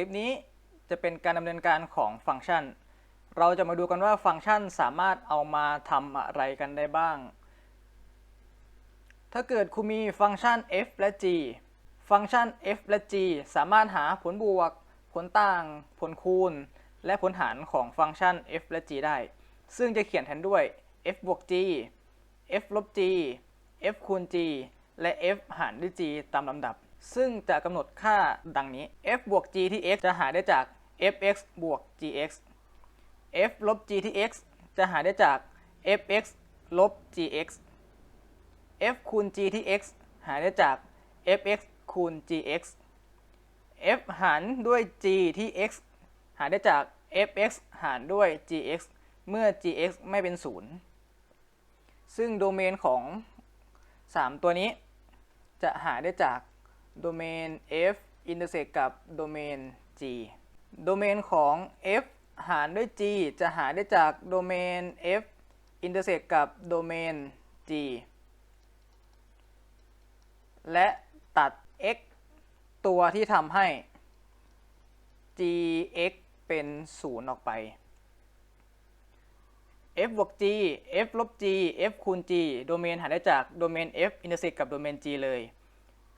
ลิปนี้จะเป็นการดำเนินการของฟังก์ชัน เราจะมาดูกันว่าฟังก์ชันสามารถเอามาทำอะไรกันได้บ้าง ถ้าเกิดคุณมีฟังก์ชัน f และ g ฟังก์ชัน f และ g สามารถหาผลบวก ผลต่าง ผลคูณ และผลหารของฟังก์ชัน f และ g ได้ ซึ่งจะเขียนแทนด้วย f บวก g f ลบ g f คูณ g และ f หารด้วย g ตามลำดับ ซึ่งจะกำหนดค่าดังนี้ f บวก g ที่ x จะหาได้จาก fx บวก gx f ลบ g ที่ x จะหาได้จาก fx ลบ gx f คูณ g ที่ x หาได้จาก fx คูณ gx f หารด้วย g ที่ x หาได้จาก fx หารด้วย gx เมื่อ gx ไม่เป็นศูนย์ซึ่งโดเมนของ 3 ตัวนี้จะหาได้จาก โดเมน f อินเตอร์เซกกับโดเมน g โดเมนของ f หารด้วย g จะหาได้จากโดเมน f อินเตอร์เซกกับโดเมน g และตัด x ตัวที่ทำให้ gx เป็น 0 ออกไป f บวก g f ลบ g f คูณ g โดเมนหาได้จากโดเมน f อินเตอร์เซกกับโดเมน g เลย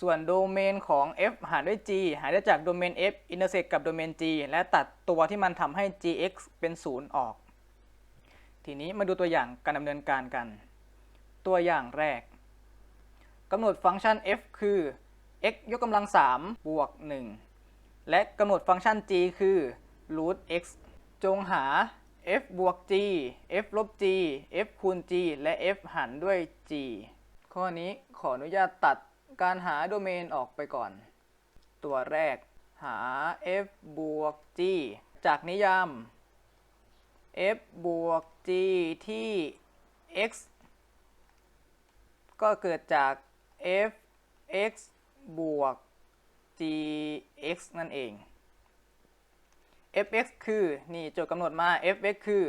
ส่วนโดเมนของ f หารด้วย g หาได้จากโดเมน f อินเตอร์เซกกับโดเมน g และตัดตัวที่มันทำให้ gx เป็น 0 ออก ทีนี้มาดูตัวอย่างการดำเนินการกัน ตัวอย่างแรกกำหนดฟังก์ชัน f คือ x ยกกำลัง 3 บวก 1 และกำหนดฟังก์ชัน g คือ root x จงหา f บวก g f ลบ g f คูณ g และ f หารด้วย g ข้อนี้ขออนุญาตตัด การหาโดเมนออกไปก่อน ตัวแรกหา f บวก g จากนิยาม f บวก g ที่ x ก็เกิดจาก f x บวก g x นั่นเอง fx คือ นี่โจทย์กำหนดมา fx คือ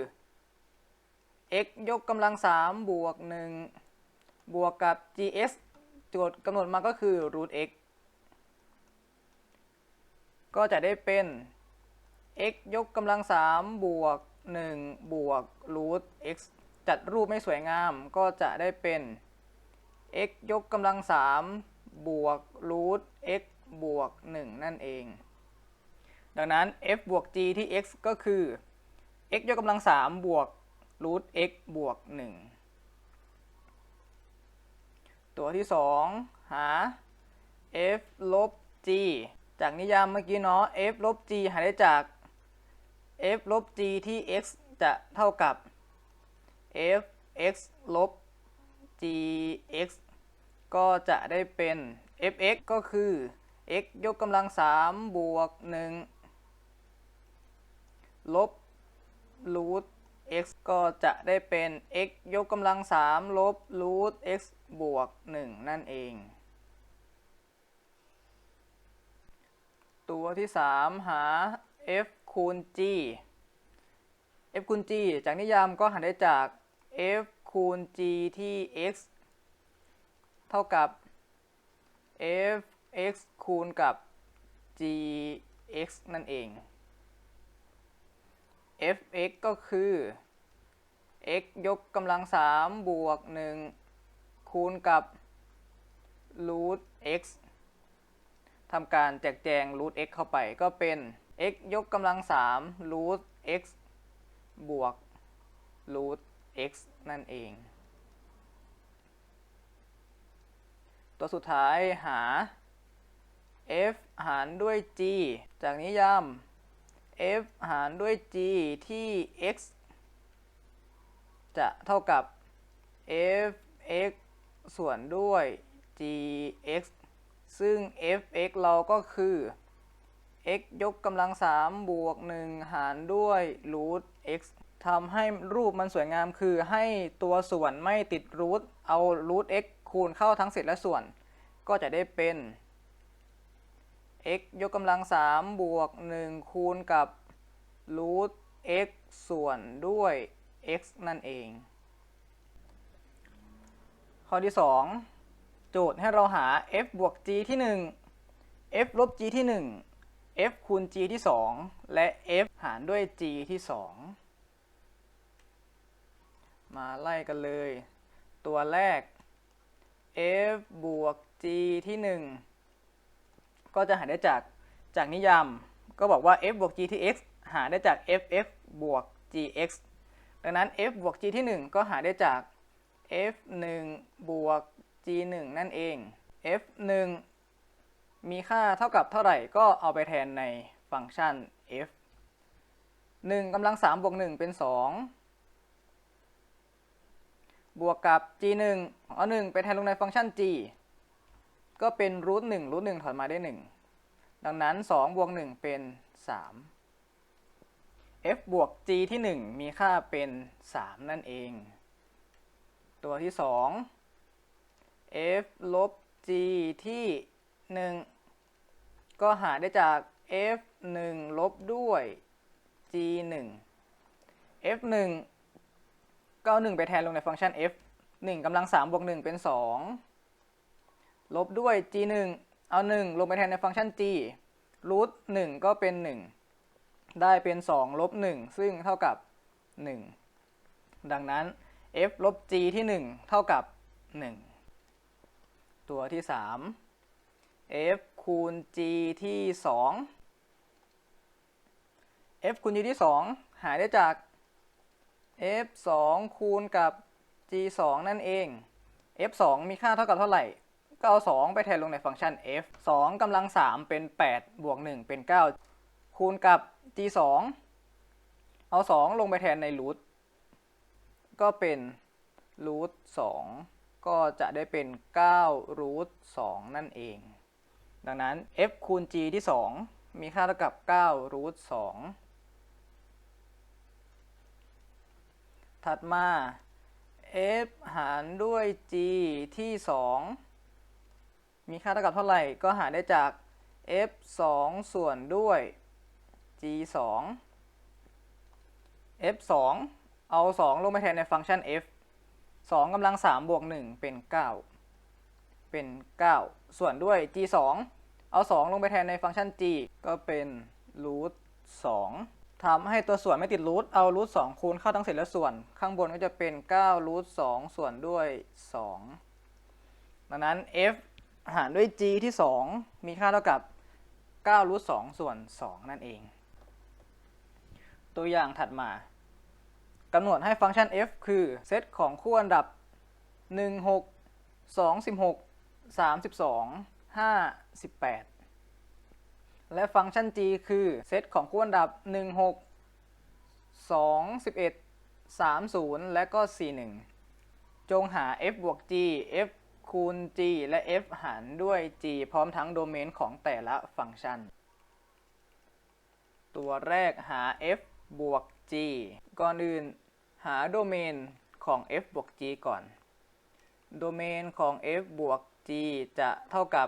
x ยกกำลัง 3 บวก 1 บวกกับ gs โจทย์กำหนดมาก็คือ root x ก็จะได้เป็น x ยกกำลัง3บวก1บวก root x จัดรูปไม่สวยงาม ก็จะได้เป็น x ยกกำลัง3บวก root x บวก 1 นั่นเอง ดังนั้น f บวก g ที่ x ก็คือ x ยกกำลัง3บวก root x บวก 1 ตัวที่ 2 หา f ลบ g จากนิยามเมื่อกี้เนาะ f ลบ g หาได้จาก f ลบ g ที่ x จะเท่ากับ f x ลบ gx ก็จะได้เป็น fx ก็คือ x ยกกำลัง 3 บวก 1 ลบ root x ก็จะได้เป็น x ยกกำลัง 3 ลบ root x บวก 1 นั่นเอง ตัวที่ 3 หา f คูณ g f คูณ g จากนิยามก็หาได้จาก f คูณ g ที่ x เท่ากับ f x คูณกับ g x นั่นเอง f x ก็คือ x ยกกำลัง 3 บวก 1 คูณกับ root x ทำการแจกแจง root x เข้าไปก็เป็น x ยกกำลัง 3 root x บวก root x นั่นเอง ตัวสุดท้ายหา f หารด้วย g จากนิยาม f หารด้วย g ที่ x จะเท่ากับ f x ส่วนด้วย g x ซึ่ง f x เราก็คือ x ยกกำลัง 3 บวก 1 หารด้วย root x ทำให้รูปมันสวยงามคือให้ตัวส่วนไม่ติดรูทเอา root x คูณเข้าทั้งเศษและส่วน ก็จะได้เป็น x ยกกำลัง 3 บวก 1 คูณกับ root x ส่วนด้วย x นั่นเอง ข้อที่ 2 โจทย์ให้เราหา f บวก g ที่ 1 f ลบ g ที่ 1 f คูณ g ที่ 2 และ f หารด้วย g ที่ 2 มาไล่กันเลย ตัวแรก f บวก g ที่ 1 ก็จะหาได้จากจากนิยาม ก็บอกว่า f บวก g ที่ x หาได้จาก ff บวก gx ดังนั้น f บวก g ที่ 1 ก็หาได้จาก f 1 บวก g 1 นั่นเอง f 1 มีค่าเท่ากับเท่าไหร่ก็เอาไปแทนในฟังก์ชัน f 1กำลัง3บวก 1 เป็น 2 บวกกับ g 1เอา1ไปแทนลงในฟังก์ชัน g ก็เป็นรูท1รูท1ถอนมาได้ 1 ดังนั้น 2 บวก 1 เป็น 3 f บวก g ที่ 1 มีค่าเป็น 3 นั่นเอง ตัวที่ 2 f ลบ g ที่ 1 ก็หาได้จาก f 1 ลบด้วย g 1 f 1ก็เอา1ไปแทนลงในฟังก์ชัน f 1กำลัง3บวก1เป็น 2 ลบด้วย g 1เอา 1 ลงไปแทนในฟังก์ชัน g รูท1ก็เป็น 1 ได้เป็น 2 ลบ 1 ซึ่งเท่ากับ 1 ดังนั้น f ลบ g ที่ 1 เท่ากับ 1 ตัวที่ 3 f คูณ g ที่ 2 f คูณ g ที่ 2 หาได้จาก f 2คูณกับ g 2นั่นเอง f 2มีค่าเท่ากับเท่าไหร่ ก็เอา 2 ไปแทนลงในฟังก์ชัน f 2กำลัง 3 เป็น 8 บวก 1 เป็น 9 คูณกับ g 2เอา 2 ลงไปแทนในรูท ก็เป็นรูท2ก็จะได้เป็น9รูท2นั่นเอง ดังนั้น f คูณ g ที่ 2 มีค่าเท่ากับ9รูท2ถัดมา f หารด้วย g ที่ 2 มีค่าเท่ากับเท่าไหร่ ก็หาได้จาก f 2 ส่วนด้วย g 2 f 2 เอา 2 ลงไปแทนในฟังก์ชัน f 2กำลัง3บวก1เป็น 9 เป็น 9 ส่วนด้วย g 2เอา 2 ลงไปแทนในฟังก์ชัน g ก็เป็นรูท2ทำให้ตัวส่วนไม่ติดรูทเอารูท2คูณเข้าทั้งเศษและส่วน ข้างบนก็จะเป็น9รูท2ส่วนด้วย 2 ดังนั้น f หารด้วย g ที่ 2 มีค่าเท่ากับ9รูท2ส่วน 2 นั่นเอง ตัวอย่างถัดมา กำหนดให้ฟังก์ชัน f คือเซตของคู่อันดับ 1 6 2 16 32 5 18 และฟังก์ชัน g คือเซตของคู่อันดับ 1 6 2 11 30 และก็ 41 จงหา f บวก g f คูณ g และ f หารด้วย g พร้อมทั้งโดเมนของแต่ละฟังก์ชัน ตัวแรกหา f บวก g ก่อนอื่น หาโดเมนของ f บวก g ก่อน โดเมนของ f บวก g จะเท่ากับ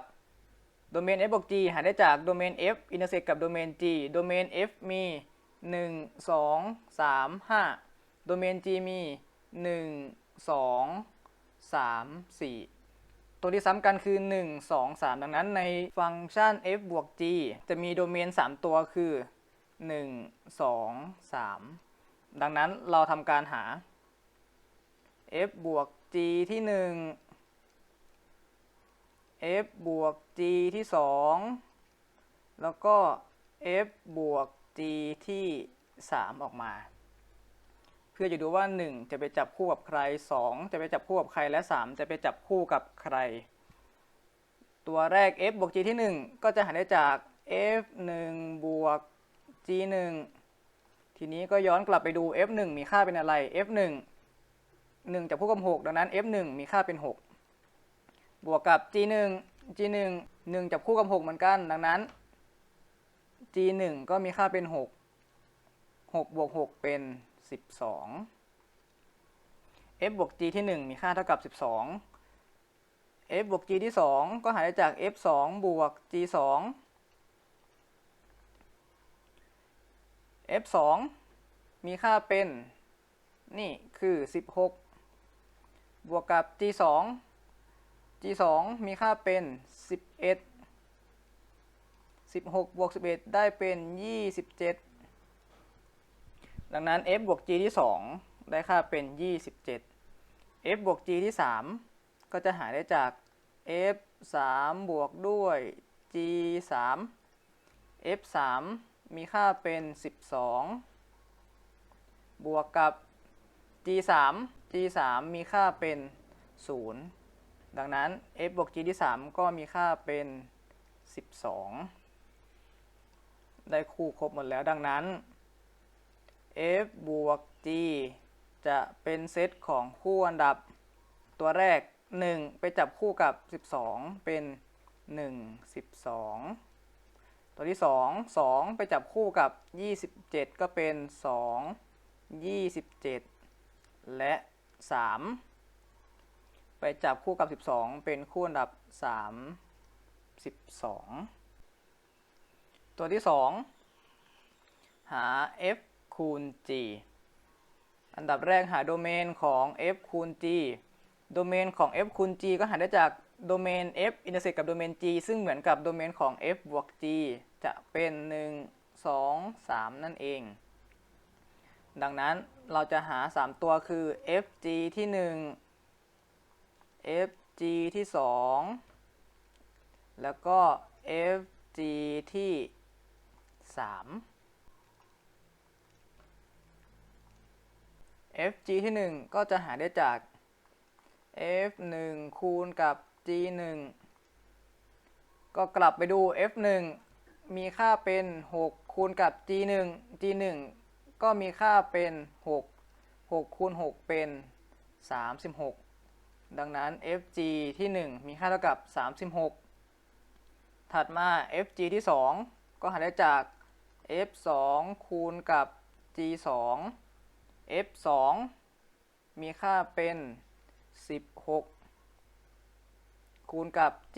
โดเมน f บวก g หาได้จากโดเมน f อินเตอร์เซกกับโดเมน g โดเมน f มี 1 2 3 5 โดเมน g มี 1 2 3 4 ตัวที่ซ้ำกันคือ 1 2 3 ดังนั้นในฟังก์ชัน f บวก g จะมีโดเมน 3 ตัวคือ 1 2 3 ดังนั้นเราทำการหา f บวก g ที่ 1 f บวก g ที่ 2 แล้วก็ f บวก g ที่ 3 ออกมา เพื่อจะดูว่า 1 จะไปจับคู่กับใคร 2 จะไปจับคู่กับใครและ 3 จะไปจับคู่กับใคร ตัวแรก f บวก g ที่ 1 ก็จะหาได้จาก f 1บวก g 1 ทีนี้ก็ย้อนกลับไปดู f 1 มีค่าเป็นอะไร f 1 1จับคู่กับ6ดังนั้น f 1 มีค่าเป็น 6 บวกกับ g 1 g 1 1จับคู่กับ 6 เหมือนกัน ดังนั้น g 1 ก็มีค่าเป็น 6 6 บวก 6 เป็น 12 f บวก g ที่ 1 มีค่าเท่ากับ 12 f บวก g ที่ 2 ก็หาได้จาก f 2บวก g 2 f 2มีค่าเป็น นี่คือ 16 บวกกับ g 2 g 2มีค่าเป็น 11 16 บวก 11 ได้เป็น 27 ดังนั้น f บวก g ที่ 2 ได้ค่าเป็น 27 f บวก g ที่ 3 ก็จะหาได้จาก f 3บวกด้วย g 3 f 3 มีค่าเป็น 12 บวกกับ g 3 g 3มีค่าเป็น 0 ดังนั้น f บวก g ที่ 3 ก็มีค่าเป็น 12 ได้คู่ครบหมดแล้วดังนั้น f บวก g จะเป็นเซตของคู่อันดับตัวแรก 1 ไปจับคู่กับ 12 เป็น 1 12 ตัวที่ 2 2 ไปจับคู่กับ 27 ก็เป็น 2 27 และ 3 ไปจับคู่กับ 12 เป็นคู่อันดับ 3 12 ตัวที่ 2 หา f คูณ g อันดับแรกหาโดเมนของ f คูณ g โดเมนของ f คูณ g ก็หาได้จากโดเมน f อินเตอร์เซกกับโดเมน g ซึ่งเหมือนกับโดเมนของ f บวก g จะเป็น 1 2 3 นั่นเอง ดังนั้นเราจะหา 3 ตัวคือ fg ที่ 1 fg ที่ 2 แล้วก็ fg ที่ 3 fg ที่ 1 ก็จะหาได้จาก f 1 คูณกับ g 1 ก็กลับไปดู f 1 มีค่าเป็น 6 คูณกับ g 1 g 1 ก็มีค่าเป็น 6 6คูณ6เป็น 36 ดังนั้น fg ที่ 1 มีค่าเท่ากับ 36 ถัดมา fg ที่ 2 ก็หาได้จาก f 2 คูณกับ g 2 f 2 มีค่าเป็น 16 คูณกับ g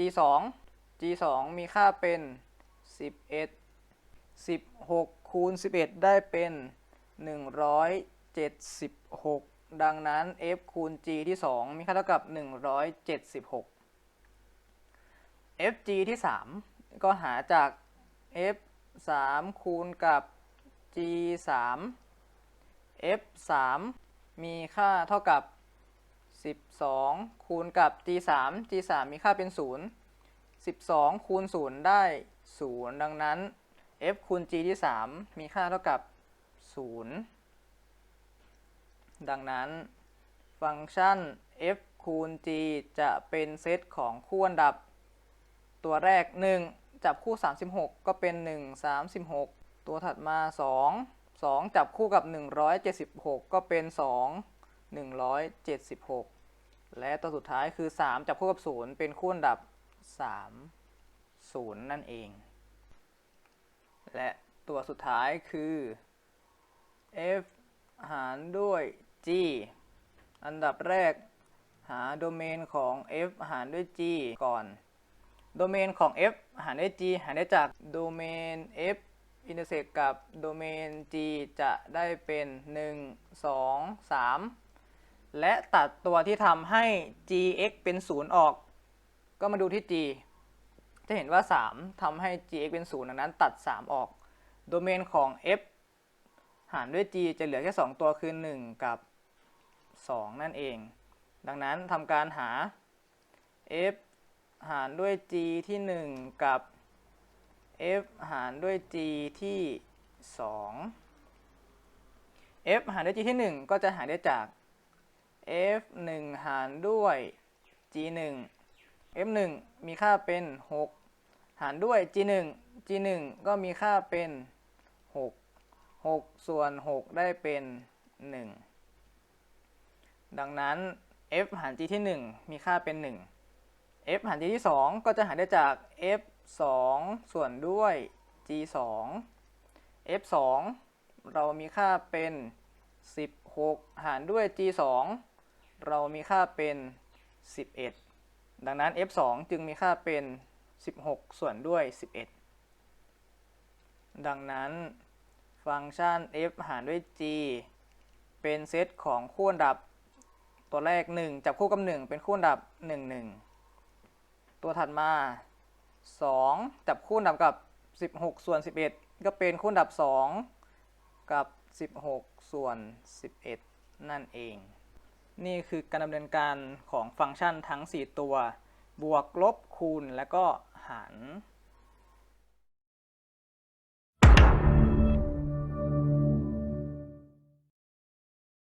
2 g 2 มีค่าเป็น 11 16 คูณ 11 ได้เป็น 176 ดังนั้น f คูณ g ที่ 2 มีค่าเท่ากับ 176 fg ที่ 3 ก็หาจาก f 3คูณกับ g 3 f 3มีค่าเท่ากับ 12 คูณกับ g 3 g 3มีค่าเป็น 0 12 คูณ 0 ได้ 0 ดังนั้น f คูณ g ที่ 3 มีค่าเท่ากับ 0 ดังนั้น ฟังก์ชัน f คูณ g จะเป็นเซตของคู่อันดับ ตัวแรก 1 จับคู่ 36 ก็เป็น 1 36 ตัวถัดมา 2 2 จับคู่กับ 176 ก็เป็น 2 176 และตัวสุดท้ายคือ 3 จับคู่กับ 0 เป็นคู่อันดับ 3 0 นั่นเอง และตัวสุดท้ายคือ f หารด้วย g อันดับแรกหาโดเมนของ f หารด้วย g ก่อน โดเมนของ f หารด้วย g หารได้จากโดเมน f อินเตอร์เซกกับโดเมน g จะได้เป็น 1 2 3 และตัดตัวที่ทำให้ gx เป็น 0 ออก ก็มาดูที่ g จะเห็นว่า 3ทำให้ gx เป็น0ดังนั้นตัด 3 ออก โดเมนของ f หารด้วย g จะเหลือแค่ 2 ตัวคือ 1 กับ 2 นั่นเอง ดังนั้นทำการหา f หารด้วย g ที่ 1 กับ f หารด้วย g ที่ 2 f หารด้วย g ที่ 1 ก็จะหาได้จาก f 1 หารด้วย g 1 f 1มีค่าเป็น 6 หารด้วย g 1 g 1 ก็มีค่าเป็น 6 6 ส่วน 6 ได้เป็น 1 ดังนั้น f หาร g ที่ 1 มีค่าเป็น 1 f หาร g ที่ 2 ก็จะหารได้จาก f 2 ส่วนด้วย g 2 f 2เรามีค่าเป็น 16 หารด้วย g 2เรามีค่าเป็น 11 ดังนั้น f 2จึงมีค่าเป็น 16 ส่วนด้วย 11 ดังนั้นฟังก์ชัน f หารด้วย g เป็นเซตของคู่อันดับ ตัวแรก 1 จับคู่กับ 1 เป็นคู่อันดับ 1 1 ตัวถัดมา 2 จับคู่อันดับกับ 16 ส่วน 11 ก็เป็นคูณดับ 2 กับ 16 ส่วน 11 นั่นเอง นี่คือการดำเนินการของฟังก์ชันทั้ง 4 ตัว บวกลบคูณและก็ หาร